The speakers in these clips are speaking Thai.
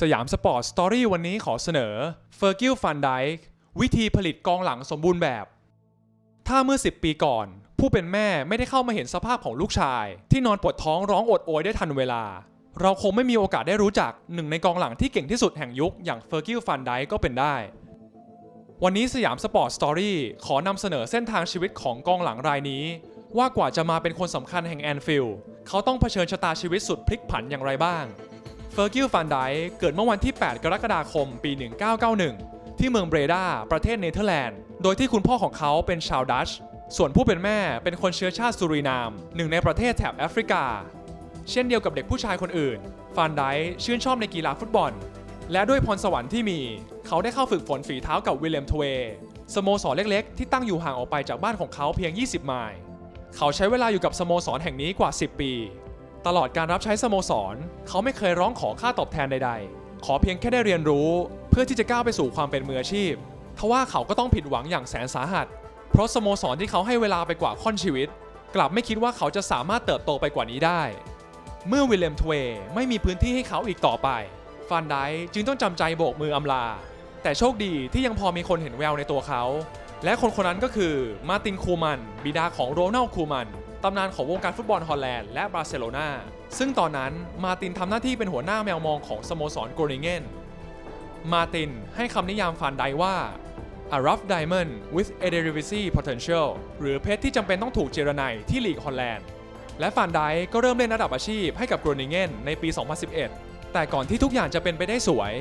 สยามสปอร์ตสตอรี่วันนี้ขอเสนอเฟอร์กิลฟันไดค์วิธีผลิตกองหลังสมบูรณ์แบบ ถ้าเมื่อ 10 ปีก่อน ผู้เป็นแม่ไม่ได้เข้ามาเห็นสภาพของลูกชาย ที่นอนปวดท้องร้องโอดโอยได้ทันเวลา เราคงไม่มีโอกาสได้รู้จักหนึ่งในกองหลังที่เก่งที่สุดแห่งยุคอย่างเฟอร์กิลฟันไดค์ก็เป็นได้ วันนี้สยามสปอร์ตสตอรี่ขอนำเสนอเส้นทางชีวิตของกองหลังรายนี้ ว่ากว่าจะมาเป็นคนสำคัญแห่งแอนฟิลด์เขาต้องเผชิญชะตาชีวิตสุดพลิกผันอย่างไรบ้าง เฟอร์กิลฟันไดเกิดเมื่อวันที่ 8 กรกฎาคม ปี 1991 ที่เมืองเบรดา ประเทศเนเธอร์แลนด์ โดยที่คุณพ่อของเขาเป็นชาวดัช ส่วนผู้เป็นแม่เป็นคนเชื้อชาติสุรินาม หนึ่งในประเทศแถบแอฟริกา เช่นเดียวกับเด็กผู้ชายคนอื่น ฟันไดชื่นชอบในกีฬาฟุตบอล และด้วยพรสวรรค์ที่มี เขาได้เข้าฝึกฝนฝีเท้ากับวิลเลมทเวย์สโมสรเล็กๆ ที่ตั้งอยู่ห่างออกไปจากบ้านของเขาเพียง 20 ไมล์ เขาใช้เวลาอยู่กับสโมสรแห่งนี้กว่า 10 ปี ตลอดการรับใช้สโมสร เขาไม่เคยร้องขอค่าตอบแทนใด ๆ ขอเพียงแค่ได้เรียนรู้ เพื่อที่จะก้าวไปสู่ความเป็นมืออาชีพทว่าเขาก็ต้องผิดหวังอย่างแสนสาหัส เพราะสโมสรที่เขาให้เวลาไปกว่าค่อนชีวิต กลับไม่คิดว่าเขาจะสามารถเติบโตไปกว่านี้ได้ เมื่อวิลเลมทเวย์ไม่มีพื้นที่ให้เขาอีกต่อไปฟันไดจึงต้องจำใจโบกมืออำลา แต่โชคดีที่ยังพอมีคนเห็นแววในตัวเขา และคนคนนั้นก็คือมาตินคูมัน บิดาของโรนัลคูมัน ตำนานของวงการฟุตบอลฮอลแลนด์และบาร์เซโลนาซึ่งตอนนั้นมาตินทำหน้าที่เป็นหัวหน้าแมวมองของสโมสรโกริงเกนมาตินให้คำนิยามฟันไดว่า a rough diamond with a derivacy potential หรือเพชรที่จำเป็นต้องถูกเจรไนที่ลีกฮอลแลนด์ และฟันไดก็เริ่มเล่นระดับอาชีพให้กับโกรนิงเกนในปี 2011 แต่ก่อนที่ทุกอย่างจะเป็นไปได้สวย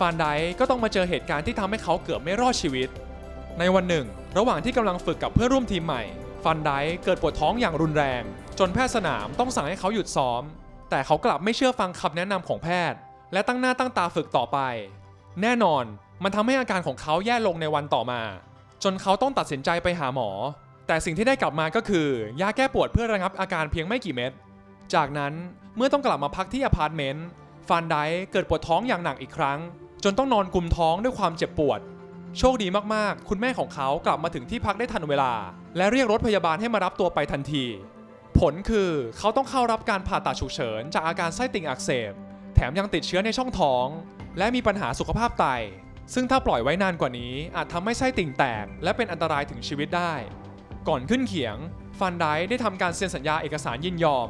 ฟันไดก็ต้องมาเจอเหตุการณ์ที่ทำให้เขาเกือบไม่รอดชีวิต ในวันหนึ่ง ระหว่างที่กำลังฝึกกับเพื่อนร่วมทีมใหม่ ฟันไดเกิดปวดท้องอย่างรุนแรง จนแพทย์สนามต้องสั่งให้เขาหยุดซ้อม แต่เขากลับไม่เชื่อฟังคำแนะนำของแพทย์ และตั้งหน้าตั้งตาฝึกต่อไป แน่นอนมันทำให้อาการของเขาแย่ลงในวันต่อมา จนเขาต้องตัดสินใจไปหาหมอ แต่สิ่งที่ได้กลับมาก็คือยาแก้ปวดเพื่อระงับอาการเพียงไม่กี่เม็ดจากนั้นเมื่อต้องกลับมาพักที่อพาร์ตเมนต์ฟันไดเกิดปวดท้องอย่างหนักอีกครั้ง จนต้องนอนกุมท้องด้วยความเจ็บปวด โชคดีมากๆ คุณแม่ของเขากลับมาถึงที่พักได้ทันเวลา และเรียกรถพยาบาลให้มารับตัวไปทันที ผลคือเขาต้องเข้ารับการผ่าตัดฉุกเฉิน จากอาการไส้ติ่งอักเสบ แถมยังติดเชื้อในช่องท้อง และมีปัญหาสุขภาพไต ซึ่งถ้าปล่อยไว้นานกว่านี้อาจทำให้ไส้ติ่งแตก และเป็นอันตรายถึงชีวิตได้ ก่อนขึ้นเขียง ฟันไดได้ทำการเซ็นสัญญาเอกสารยินยอม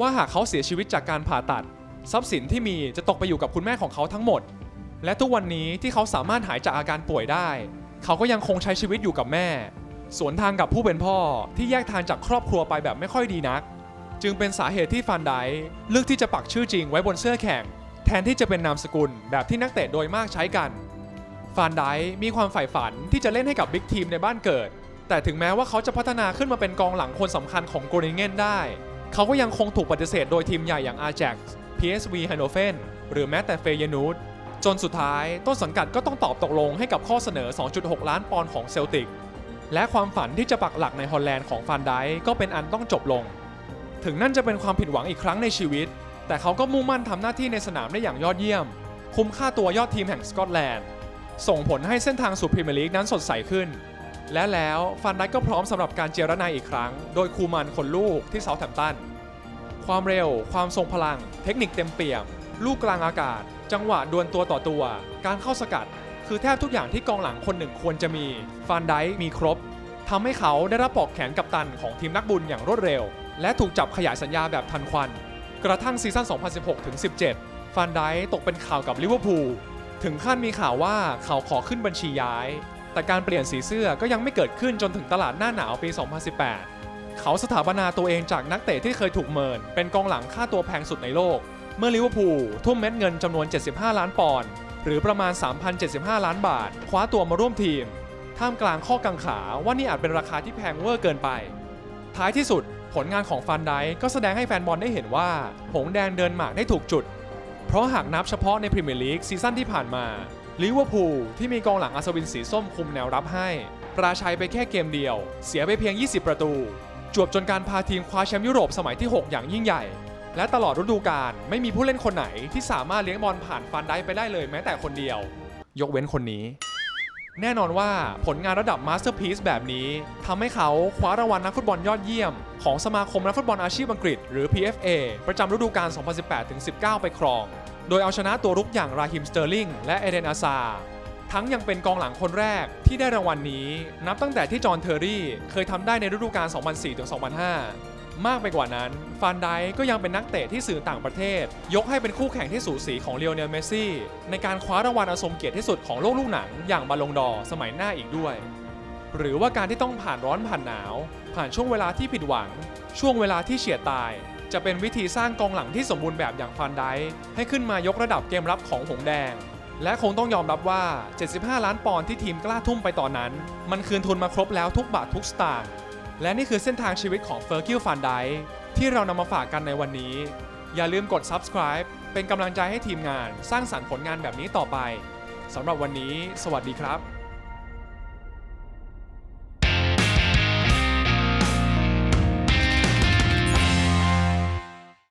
ว่าหากเขาเสียชีวิตจากการผ่าตัด ทรัพย์สินที่มีจะตกไปอยู่กับคุณแม่ของเขาทั้งหมด และทุกวันนี้ที่เขาสามารถหายจากอาการป่วยได้ เขาก็ยังคงใช้ชีวิตอยู่กับแม่ สวนทางกับผู้เป็นพ่อที่แยกทางจากครอบครัวไปแบบไม่ค่อยดีนัก จึงเป็นสาเหตุที่ฟันไดเลือกที่จะปักชื่อจริงไว้บนเสื้อแข่ง แทนที่จะเป็นนามสกุลแบบที่นักเตะโดยมากใช้กันฟันไดมีความใฝ่ฝันที่จะเล่นให้กับบิ๊กทีมในบ้านเกิด แต่ถึงแม้ว่าเขาจะพัฒนาขึ้นมาเป็นกองหลังคนสำคัญของโกริงเกนได้ เขาก็ยังคงถูกปฏิเสธโดยทีมใหญ่อย่าง Ajax PSV Eindhoven หรือแม้แต่เฟยนูด จนสุดท้ายต้นสังกัดก็ต้องตอบตกลงให้กับข้อเสนอ 2.6 ล้านปอนด์ของเซลติก และความฝันที่จะปักหลักในฮอลแลนด์ของฟันไดก็เป็นอันต้องจบลง ถึงนั่นจะเป็นความผิดหวังอีกครั้งในชีวิต แต่เขาก็มุ่งมั่นทำหน้าที่ในสนามได้อย่างยอดเยี่ยม คุ้มค่าตัวยอดทีมแห่งสกอตแลนด์ ส่งผลให้เส้นทางสู่พรีเมียร์ลีกนั้นสดใสขึ้น และแล้วฟันไดก็พร้อมสำหรับการเจรนายอีกครั้ง โดยคูมันคนลูกที่เซาแธมป์ตันความเร็ว ความทรงพลัง เทคนิคเต็มเปี่ยม ลูกกลางอากาศ จังหวะดวลตัวต่อตัว การเข้าสกัด คือแทบทุกอย่างที่กองหลังคนหนึ่งควรจะมีฟันไดมีครบทำให้เขาได้รับปอกแขนกัปตันของทีมนักบุญอย่างรวดเร็ว และถูกจับขยายสัญญาแบบทันควัน กระทั่งซีซั่น 2016-17ฟันไดตกเป็นข่าวกับลิเวอร์พูลถึงขั้นมีข่าวว่าเขาขอขึ้นบัญชีย้าย แต่การเปลี่ยนสีเสื้อก็ยังไม่เกิดขึ้นจนถึงตลาดหน้าหนาวปี 2018 เขาสถาปนาตัวเองจากนักเตะที่เคยถูกเมิน เป็นกองหลังค่าตัวแพงสุดในโลก เมื่อลิเวอร์พูลทุ่มเม็ดเงินจำนวน 75 ล้านปอนด์หรือประมาณ 3,075 ล้านบาท คว้าตัวมาร่วมทีม ท่ามกลางข้อกังขาว่านี่อาจเป็นราคาที่แพงเวอร์เกินไป ท้ายที่สุดผลงานของฟันไดก็แสดงให้แฟนบอลได้เห็นว่า หงแดงเดินหมากได้ถูกจุด เพราะหากนับเฉพาะในพรีเมียร์ลีกซีซั่นที่ผ่านมาลิเวอร์พูลที่มีกองหลังอัศวินสีส้มคุมแนวรับให้ ปราชัยไปแค่เกมเดียว เสียไปเพียง 20 ประตู จวบจนการพาทีมคว้าแชมป์ยุโรปสมัยที่ 6 อย่างยิ่งใหญ่ และตลอดฤดูกาลไม่มีผู้เล่นคนไหนที่สามารถเลี้ยงบอลผ่านฟันไดค์ไปได้เลยแม้แต่คนเดียว ยกเว้นคนนี้ แน่นอนว่าผลงานระดับมาสเตอร์พี e แบบนี้ทำให้เขาคว้ารางวัลนักฟุตบอลยอดเยี่ยม ของสมาคมนักฟุตบอลอาชีพอังกฤษ หรือ PFA ประจำฤดูกาล 2018-19 ไปครอง โดยเอาชนะตัวรุกอย่างราฮิมสเตอร์ลิงและเอเดนอาซาทั้งยังเป็นกองหลังคนแรกที่ได้รางวัลนี้ นับตั้งแต่ที่จอห์นเทอร์รี่เคยทำได้ในฤดูกาล 2004-2005 มากไปกว่านั้น ฟานไดก็ยังเป็นนักเตะที่สื่อต่างประเทศ ยกให้เป็นคู่แข่งที่สูสีของเลโอเนลเมสซี่ ในการคว้ารางวัลอันทรงเกียรติที่สุดของโลกลูกหนังอย่างบาลงดอสมัยหน้าอีกด้วย หรือว่าการที่ต้องผ่านร้อนผ่านหนาว ผ่านช่วงเวลาที่ผิดหวัง ช่วงเวลาที่เฉียดตาย จะเป็นวิธีสร้างกองหลังที่สมบูรณ์แบบอย่างฟันไดให้ขึ้นมายกระดับเกมรับของหงแดง และคงต้องยอมรับว่า 75 ล้านปอนด์ที่ทีมกล้าทุ่มไปตอนนั้น มันคืนทุนมาครบแล้วทุกบาททุกสตางค์ และนี่คือเส้นทางชีวิตของเฟอร์กิลฟันไดที่เรานำมาฝากกันในวันนี้ อย่าลืมกด subscribe เป็นกำลังใจให้ทีมงานสร้างสรรค์ผลงานแบบนี้ต่อไปสำหรับวันนี้ สวัสดีครับ